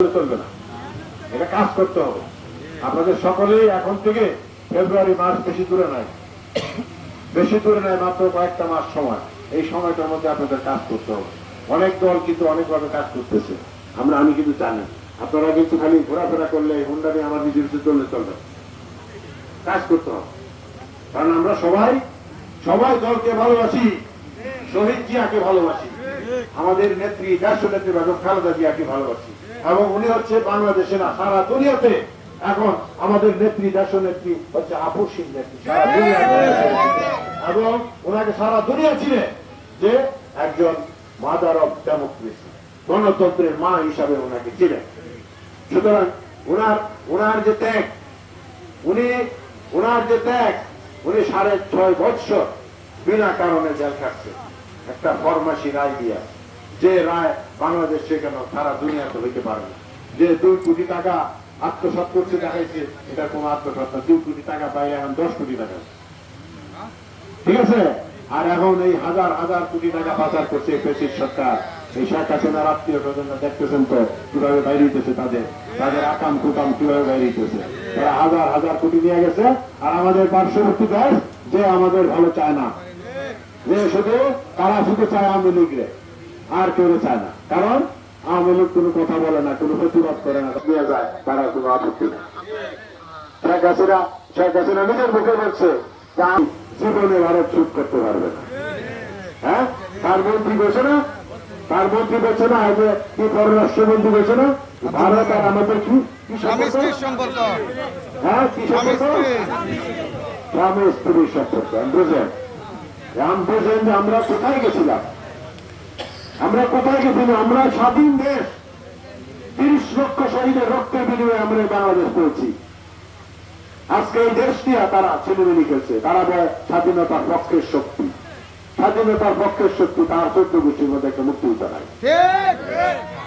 চলবে না। এটা কাজ করতে হবে। আপনাদের সকলেই এখন থেকে ফেব্রুয়ারি মাস বেশি দূরে নাই বেশি দূরে নাই মাত্র কয়েকটা মাস সময়। এই সময়টার মধ্যে আপনাদের কাজ করতে হবে। অনেক দল কিন্তু অনেকভাবে কাজ করতেছে। আমরা, আমি কিন্তু জানি। আপনারা কিন্তু খালি ঘোরাফেরা করলে হুন্ডা নিয়ে আমার নিজের চললে চলবে। কাজ করতে হবে। কারণ আমরা সবাই সবাই দলকে ভালোবাসি, শহীদ জিয়াকে ভালোবাসি। আমাদের নেত্রী দেশ নেত্রী বেগম খালেদা জিয়াকে ভালোবাসি। এবং উনি হচ্ছে বাংলাদেশে না, সারা দুনিয়াতে এখন আমাদের নেত্রী দেশ নেত্রী হচ্ছে আপসীন নেত্রী, সারা দুনিয়াতে। এবং ওনাকে সারা দুনিয়া চিনে যে একজন মাদার অফ ডেমোক্রেসি গণতন্ত্রের মা হিসাবে ওনাকে চিনে। সুতরাং ওনার ওনার যে ত্যাগ, উনি ওনার যে ত্যাগ, উনি সাড়ে ছয় বৎসর বিনা কারণে জেল খাটছে। একটা ফরমাসি রায় দিয়া যে রায় বাংলাদেশ সেখানে সারা দুনিয়াতে হইতে পারে না যে দুই কোটি টাকা আত্মসাৎ করছে, দেখাইছে, এটা কোন আত্মসাৎ না। দুই কোটি টাকা পাই এখন দশ কোটি টাকা। ঠিক আছে? আর এখন এই হাজার হাজার কোটি টাকা পাচার করছে পেশির সরকার। এই শেখ হাসিনার আত্মীয় স্বজনরা দেখতেছেন তো, কীভাবে বাইরে হইতেছে তাদের। তাদের আকাম কুকাম কীভাবে বাইরে হইতেছে। তারা হাজার হাজার কোটি নিয়ে গেছে। আর আমাদের পার্শ্ববর্তী দেশ, যে আমাদের ভালো চায় না। যে শুধু তারা শুধু চায় আওয়ামী লীগরে আর কেউ চায় না। কারণ আওয়ামী লীগ কোনো কথা বলে না কোনো প্রতিবাদ করে না। নিয়ে যায় তারা কোনো আপত্তি নেই শেখ হাসিনা শেখ হাসিনা নিজের মুখে বলছে জীবনে ভারত চুপ করতে পারবে না। হ্যাঁ? তার মন্ত্রী বলছে না তার মন্ত্রী বলছে না আজ কি পররাষ্ট্রমন্ত্রী বলছে না ভারত আর আমাদের কি সম্পর্ক? হ্যাঁ কি সম্পর্ক? স্বামী স্ত্রীর সম্পর্ক আমি যে আমরা কোথায় গেছিলাম? আমরা কোথায় গেছিলাম? আমরা স্বাধীন দেশ। তিরিশ লক্ষ শহীদের রক্তের বিনিময়ে আমরা বাংলাদেশ পেয়েছি। আজকে এই দেশ নিয়ে তারা ছেলেমেলি খেলছে। তারা স্বাধীনতার পক্ষের শক্তি। স্বাধীনতার পক্ষের শক্তি, তার চোদ্দ গোষ্ঠীর মধ্যে একটা মুক্তি নাই। ঠিক।